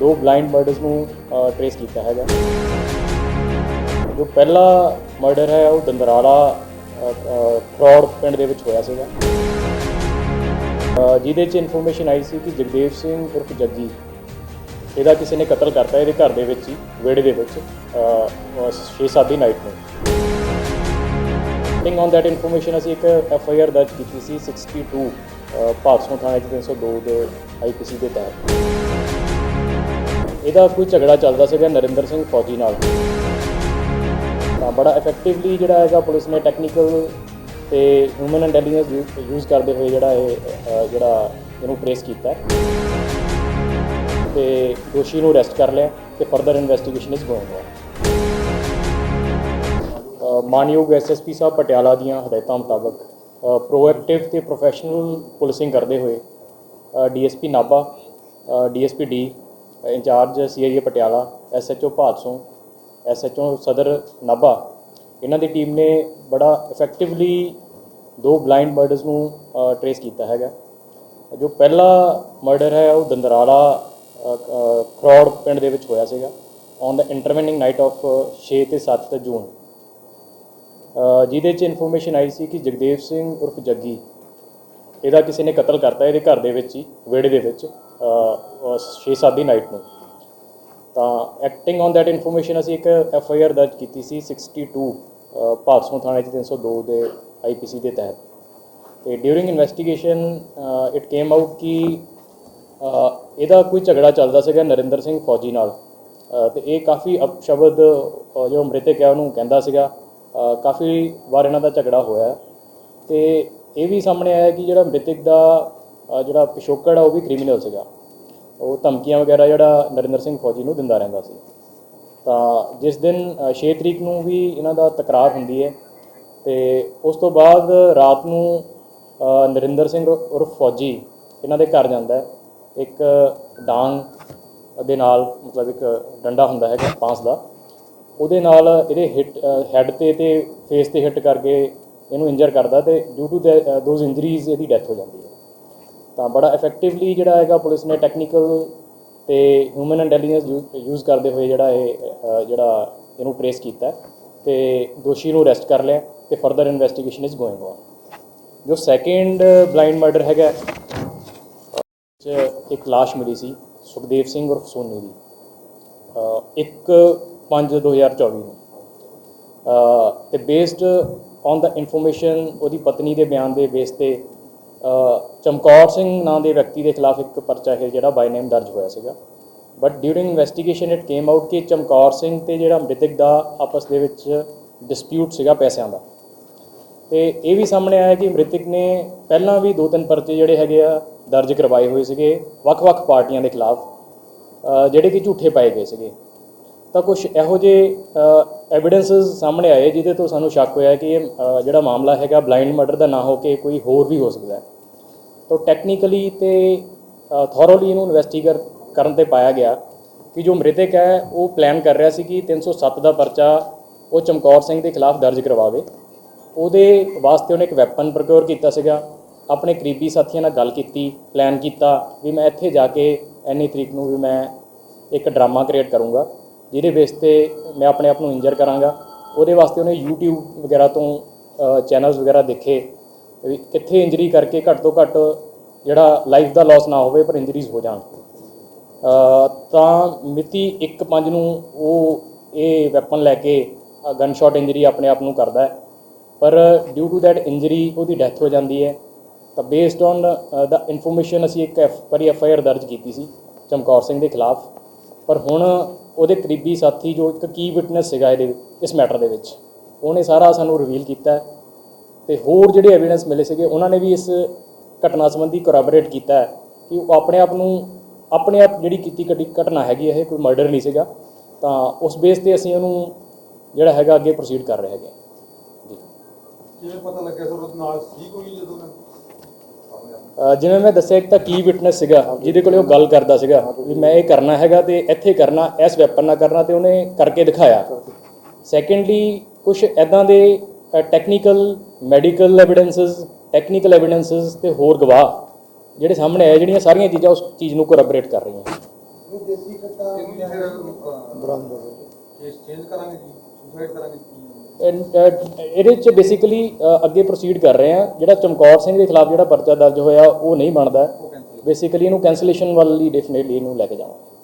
ਦੋ blind murders ਨੂੰ trace ਕੀਤਾ ਹੈਗਾ। ਜੋ ਪਹਿਲਾ ਮਰਡਰ ਹੈ ਉਹ ਦੰਦਰਾਲਾ ਫਰੌਡ ਪਿੰਡ ਦੇ ਵਿੱਚ ਹੋਇਆ ਸੀਗਾ। ਜਿਹਦੇ 'ਚ ਇਨਫੋਰਮੇਸ਼ਨ ਆਈ ਸੀ ਕਿ ਜਗਦੇਵ ਸਿੰਘ ਉਰਫ ਜੱਗੀ ਇਹਦਾ ਕਿਸੇ ਨੇ ਕਤਲ ਕਰਤਾ ਇਹਦੇ ਘਰ ਦੇ ਵਿੱਚ ਹੀ ਵਿਹੜੇ ਦੇ ਵਿੱਚ 6-7 ਦੀ ਨਾਈਟ ਨੂੰ। ਐਕਟਿੰਗ ਔਨ ਦੈਟ ਇਨਫੋਰਮੇਸ਼ਨ ਅਸੀਂ ਇੱਕ ਐਫ ਆਈ ਆਰ ਦਰਜ ਕੀਤੀ ਸੀ 62 ਅ, ਭਾਦਸੋਂ ਥਾਣੇ 'ਚ 302 ਦੇ ਆਈਪੀਸੀ ਦੇ ਤਹਿਤ। ਇਹਦਾ ਕੋਈ ਝਗੜਾ ਚੱਲਦਾ ਸੀਗਾ ਨਰਿੰਦਰ ਸਿੰਘ ਫੌਜੀ ਨਾਲ ਤਾਂ ਬੜਾ ਇਫੈਕਟਿਵਲੀ ਜਿਹੜਾ ਹੈਗਾ ਪੁਲਿਸ ਨੇ ਟੈਕਨੀਕਲ ਤੇ ਹਿਊਮਨ ਇੰਟੈਲੀਜੈਂਸ ਯੂਜ਼ ਕਰਦੇ ਹੋਏ ਜਿਹੜਾ ਇਹ ਜਿਹੜਾ ਇਹਨੂੰ ਟ੍ਰੇਸ ਕੀਤਾ ਹੈ। ਤੇ ਦੋਸ਼ੀ ਨੂੰ ਅਰੈਸਟ ਕਰ ਲਿਆ ਤੇ further investigation is going on ਮਾਨਯੋਗ ਐਸਐਸਪੀ ਸਾਹਿਬ ਪਟਿਆਲਾ ਦੀਆਂ ਹਦਾਇਤਾਂ ਮੁਤਾਬਕ ਪ੍ਰੋਐਕਟਿਵ ਤੇ ਪ੍ਰੋਫੈਸ਼ਨਲ ਪੁਲਿਸਿੰਗ ਕਰਦੇ ਹੋਏ DSP Nabha DSP D incharge CIA Patiala SHO Bhadson SHO Sadar Nabha. ਇਹਨਾਂ ਦੀ ਟੀਮ ਨੇ ਬੜਾ ਇਫੈਕਟਿਵਲੀ ਦੋ ਬਲਾਈਂਡ ਮਰਡਰਸ ਨੂੰ ਟ੍ਰੇਸ ਕੀਤਾ ਹੈਗਾ। ਜੋ ਪਹਿਲਾ ਮਰਡਰ ਹੈ, ਉਹ ਦੰਦਰਾਲਾ ਕਰੋੜ ਪਿੰਡ ਦੇ ਵਿੱਚ ਹੋਇਆ ਸੀਗਾ on the intervening night of 6 ਤੇ 7 ਜੂਨ। ਜਿਹਦੇ 'ਚ ਇਨਫੋਰਮੇਸ਼ਨ ਆਈ ਸੀ ਕਿ ਜਗਦੇਵ ਸਿੰਘ ਉਰਫ ਜੱਗੀ, ਇਹਦਾ ਕਿਸੇ ਨੇ ਕਤਲ ਕਰਤਾ ਇਹਦੇ ਘਰ ਦੇ ਵਿੱਚ ਹੀ, ਵਿਹੜੇ ਦੇ ਵਿੱਚ। 6-7 ਦੀ ਨਾਈਟ ਨੂੰ। ਤਾਂ ਐਕਟਿੰਗ ਔਨ ਦੈਟ ਇਨਫੋਰਮੇਸ਼ਨ ਅਸੀਂ ਇੱਕ ਐਫ ਆਈ ਆਰ ਦਰਜ ਕੀਤੀ ਸੀ 62 ਅ, ਭਾਦਸੋਂ ਥਾਣੇ 'ਚ 302 ਦੇ ਆਈ ਪੀ ਸੀ ਦੇ ਤਹਿਤ। ਤੇ during investigation it came out ਕਿ ਇਹਦਾ ਕੋਈ ਝਗੜਾ ਚੱਲਦਾ ਸੀਗਾ ਨਰਿੰਦਰ ਸਿੰਘ ਫੌਜੀ ਨਾਲ। ਅ, ਤੇ ਇਹ ਕਾਫੀ ਅਪਸ਼ਬਦ ਜੋ ਮ੍ਰਿਤਕ ਹੈ ਉਹਨੂੰ ਕਹਿੰਦਾ ਸੀਗਾ ਕਾਫੀ ਵਾਰ ਇਹਨਾਂ ਦਾ ਝਗੜਾ ਹੋਇਆ। ਹੈ। ਤੇ ਇਹ ਵੀ ਸਾਹਮਣੇ ਆਇਆ ਕਿ ਜਿਹੜਾ ਮ੍ਰਿਤਕ ਦਾ ਜਿਹੜਾ ਪਿਛੋਕੜ ਆ ਉਹ ਵੀ ਕ੍ਰਿਮੀਨਲ ਸੀਗਾ। ਉਹ ਧਮਕੀਆਂ ਵਗੈਰਾ ਜਿਹੜਾ ਨਰਿੰਦਰ ਸਿੰਘ ਫੌਜੀ ਨੂੰ ਦਿੰਦਾ ਰਹਿੰਦਾ ਸੀ। ਤਾਂ ਜਿਸ ਦਿਨ ਅ, 6 ਤਰੀਕ ਨੂੰ ਵੀ ਇਹਨਾਂ ਦਾ ਤਕਰਾਰ ਹੁੰਦੀ ਹੈ ਤੇ ਉਸ ਤੋਂ ਬਾਅਦ ਰਾਤ ਨੂੰ ਨਰਿੰਦਰ ਸਿੰਘ ਉਰਫ ਫੌਜੀ ਇਹਨਾਂ ਦੇ ਘਰ ਜਾਂਦਾ ਹੈ। ਇੱਕ ਡਾਂਗ ਦੇ ਨਾਲ ਮਤਲਬ ਇੱਕ ਡੰਡਾ ਹੁੰਦਾ ਹੈਗਾ ਬਾਂਸ ਦਾ। ਉਹਦੇ ਨਾਲ ਇਹਦੇ ਹਿੱਟ ਹੈੱਡ ਤੇ ਤੇ ਫੇਸ ਤੇ ਹਿੱਟ ਕਰਕੇ ਇਹਨੂੰ ਇੰਜਰ ਕਰਦਾ ਤੇ ਡਿਊ ਟੂ ਦੋਜ਼ ਇੰਜਰੀਜ਼ ਇਹਦੀ ਡੈਥ ਹੋ ਜਾਂਦੀ ਹੈ। ਤਾਂ ਬੜਾ ਇਫੈਕਟਿਵਲੀ ਜਿਹੜਾ ਹੈਗਾ ਪੁਲਿਸ ਨੇ ਟੈਕਨੀਕਲ ਤੇ ਹਿਊਮਨ ਇੰਟੈਲੀਜੈਂਸ ਯੂਜ਼ ਕਰਦੇ ਹੋਏ ਜਿਹੜਾ ਇਹ ਜਿਹੜਾ ਇਹਨੂੰ ਟ੍ਰੇਸ ਕੀਤਾ ਹੈ ਤੇ ਦੋਸ਼ੀ ਨੂੰ ਅਰੈਸਟ ਕਰ ਲਿਆ ਤੇ further investigation is going on ਜੋ ਸੈਕੰਡ ਬਲਾਈਂਡ ਮਰਡਰ ਹੈਗਾ ਇੱਕ ਲਾਸ਼ ਮਿਲੀ ਸੀ ਸੁਖਦੇਵ ਸਿੰਘ ਉਰਫ ਸੋਨੀ ਦੀ ਅ, ਇੱਕ 5 2024 ਨੂੰ। ਅ, ਤੇ ਬੇਸਡ ਔਨ ਦਾ ਇਨਫੋਰਮੇਸ਼ਨ ਉਹਦੀ ਪਤਨੀ ਦੇ ਬਿਆਨ ਦੇ ਬੇਸ ਤੇ ਚਮਕੌਰ ਸਿੰਘ ਨਾਂ ਦੇ ਵਿਅਕਤੀ ਦੇ ਖਿਲਾਫ ਇੱਕ ਪਰਚਾ ਹੈ ਜਿਹੜਾ ਬਾਈ ਨੇਮ ਦਰਜ ਹੋਇਆ ਸੀਗਾ। But during investigation it came out ਕਿ ਚਮਕੌਰ ਸਿੰਘ ਤੇ ਜਿਹੜਾ ਮ੍ਰਿਤਕ ਦਾ ਆਪਸ ਦੇ ਵਿੱਚ ਡਿਸਪਿਊਟ ਸੀਗਾ ਪੈਸਿਆਂ ਦਾ। ਤੇ ਇਹ ਵੀ ਸਾਹਮਣੇ ਆਇਆ ਕਿ ਮ੍ਰਿਤਕ ਨੇ ਪਹਿਲਾਂ ਵੀ ਦੋ ਤਿੰਨ ਪਰਚੇ ਜਿਹੜੇ ਹੈਗੇ ਆ ਦਰਜ ਕਰਵਾਏ ਹੋਏ ਸੀਗੇ ਵੱਖ-ਵੱਖ ਪਾਰਟੀਆਂ ਦੇ ਖਿਲਾਫ ਜਿਹੜੇ ਕਿ ਝੂਠੇ ਪਾਏ ਗਏ ਸੀਗੇ। ਤਾਂ ਕੁਝ ਇਹੋ ਜਿਹੇ ਐਵੀਡੈਂਸਸ ਸਾਹਮਣੇ ਆਏ ਜਿਹਦੇ ਤੋਂ ਸਾਨੂੰ ਸ਼ੱਕ ਹੋਇਆ ਕਿ ਇਹ ਅ, ਜਿਹੜਾ ਮਾਮਲਾ ਹੈਗਾ ਬਲਾਈਂਡ ਮਰਡਰ ਦਾ ਨਾ ਹੋ ਕੇ ਕੋਈ ਹੋਰ ਵੀ ਹੋ ਸਕਦਾ ਹੈ। ਤਾਂ ਟੈਕਨੀਕਲੀ ਤੇ ਥੋਰੋਲੀ ਇਹਨੂੰ ਇਨਵੈਸਟੀਗੇਟ ਕਰਨ ਤੇ ਪਾਇਆ ਗਿਆ ਕਿ ਜੋ ਮ੍ਰਿਤਕ ਹੈ ਉਹ ਪਲਾਨ ਕਰ ਰਿਹਾ ਸੀ ਕਿ 307 ਦਾ ਪਰਚਾ ਉਹ ਚਮਕੌਰ ਸਿੰਘ ਦੇ ਖਿਲਾਫ ਦਰਜ ਕਰਵਾਵੇ। ਉਹਦੇ ਵਾਸਤੇ ਉਹਨੇ ਇੱਕ ਵੈਪਨ ਪ੍ਰੋਕਿਓਰ ਕੀਤਾ ਸੀਗਾ ਆਪਣੇ ਕਰੀਬੀ ਸਾਥੀਆਂ ਨਾਲ ਗੱਲ ਕੀਤੀ ਪਲਾਨ ਕੀਤਾ ਵੀ ਮੈਂ ਇੱਥੇ ਜਾ ਕੇ ਐਨੀ ਤਰੀਕ ਨੂੰ ਵੀ ਮੈਂ ਇੱਕ ਡਰਾਮਾ ਕ੍ਰੀਏਟ ਕਰੂੰਗਾ। ਜਿਹਦੇ ਬੇਸ ਤੇ ਮੈਂ ਆਪਣੇ ਆਪ ਨੂੰ ਇੰਜਰ ਕਰਾਂਗਾ। ਉਹਦੇ ਵਾਸਤੇ ਉਹਨੇ YouTube ਵਗੈਰਾ ਤੋਂ ਚੈਨਲਸ ਵਗੈਰਾ ਦੇਖੇ। ਵੀ ਕਿੱਥੇ ਇੰਜਰੀ ਕਰਕੇ ਘੱਟ ਤੋਂ ਘੱਟ ਜਿਹੜਾ ਲਾਈਫ ਦਾ ਲਾਸ ਨਾ ਹੋਵੇ, ਪਰ ਇੰਜਰੀਜ਼ ਹੋ ਜਾਣ। ਤਾਂ ਮਿਤੀ 1/5 ਨੂੰ ਉਹ ਇਹ ਵੈਪਨ ਲੈ ਕੇ ਗਨ ਸ਼ਾਟ ਇੰਜਰੀ ਆਪਣੇ ਆਪ ਨੂੰ ਕਰਦਾ ਹੈ। ਪਰ ਡਿਊ ਟੂ ਦੈਟ ਇੰਜਰੀ ਉਹਦੀ ਡੈਥ ਹੋ ਜਾਂਦੀ ਹੈ। ਤਾਂ ਬੇਸਡ ਔਨ ਦਾ ਇਨਫੋਰਮੇਸ਼ਨ ਅਸੀਂ ਇੱਕ ਐਫ ਪਰ ਐਫ ਆਈ ਆਰ ਦਰਜ ਕੀਤੀ ਸੀ ਚਮਕੌਰ ਸਿੰਘ ਦੇ ਖਿਲਾਫ। ਪਰ ਹੁਣ ਉਹਦੇ ਕਰੀਬੀ ਸਾਥੀ ਜੋ ਇੱਕ ਕੀ ਵਿਟਨੈਸ ਸੀਗਾ ਇਹਦੇ, ਇਸ ਮੈਟਰ ਦੇ ਵਿੱਚ। ਉਹਨੇ ਸਾਰਾ ਸਾਨੂੰ ਰਿਵੀਲ ਕੀਤਾ ਹੈ ਤੇ ਹੋਰ ਜਿਹੜੇ ਐਵੀਡੈਂਸ ਮਿਲੇ ਸੀਗੇ, ਉਹਨਾਂ ਨੇ ਵੀ ਇਸ ਘਟਨਾ ਸੰਬੰਧੀ ਕੋਰੈਬੋਰੇਟ ਕੀਤਾ ਕਿ ਉਹ ਆਪਣੇ ਆਪ ਨੂੰ, ਆਪਣੇ ਆਪ ਜਿਹੜੀ ਕੀਤੀ ਘਟੀ, ਘਟਨਾ ਹੈਗੀ ਇਹ ਕੋਈ ਮਰਡਰ ਨਹੀਂ ਸੀਗਾ। ਤਾਂ ਉਸ ਬੇਸ ਤੇ ਅਸੀਂ ਉਹਨੂੰ ਜਿਹੜਾ ਹੈਗਾ ਅੱਗੇ ਪ੍ਰੋਸੀਡ ਕਰ ਰਹੇ ਹੈਗੇ। ਜੀ ਕਿਵੇਂ ਪਤਾ ਲੱਗਿਆ ਸਰ ਉਹ ਨਾਲ ਸੀ ਕੋਈ ਜਦੋਂ? ਜਿਵੇਂ ਮੈਂ ਦੱਸਿਆ ਇੱਕ ਤਾਂ ਕੀ ਵਿਟਨੈਸ ਸੀਗਾ ਜਿਹਦੇ ਕੋਲੇ ਉਹ ਗੱਲ ਕਰਦਾ ਸੀਗਾ ਵੀ ਮੈਂ ਇਹ ਕਰਨਾ ਹੈਗਾ ਤੇ ਇੱਥੇ ਕਰਨਾ ਇਸ ਵੈਪਨ ਨਾਲ ਕਰਨਾ ਤੇ ਉਹਨੇ ਕਰਕੇ ਦਿਖਾਇਆ। ਸੈਕੰਡਲੀ ਕੁਝ ਐਦਾਂ ਦੇ technical medical evidences technical evidences ਤੇ ਹੋਰ ਗਵਾਹ ਜਿਹੜੇ ਸਾਹਮਣੇ ਆਏ ਜਿਹੜੀਆਂ ਸਾਰੀਆਂ ਚੀਜ਼ਾਂ ਉਸ ਚੀਜ਼ ਨੂੰ ਕੋਰੈਬੋਰੇਟ ਕਰ ਰਹੀਆਂ। ਦੇਸੀ ਕੱਟਾ ਬਰਾਮਦ ਕੇਸ ਚੇਂਜ ਕਰਾਂਗੇ ਜੀ ਸੁਸਾਈਡ ਕਰਾਂਗੇ Uh, ਇਹਦੇ ਚ ਬੇਸਿਕਲੀ uh, ਅੱਗੇ ਪ੍ਰੋਸੀਡ ਕਰ ਰਹੇ ਆ ਜਿਹੜਾ ਚਮਕੌਰ ਸਿੰਘ ਦੇ ਖਿਲਾਫ ਜਿਹੜਾ ਪਰਚਾ ਦਰਜ ਹੋਇਆ, ਉਹ ਨਹੀਂ ਬਣਦਾ। ਬੇਸਿਕਲੀ ਇਹਨੂੰ ਕੈਂਸਲੇਸ਼ਨ ਵੱਲ ਹੀ ਡੈਫੀਨਿਟਲੀ ਇਹਨੂੰ ਲੈ ਕੇ ਜਾਵਾਂਗੇ।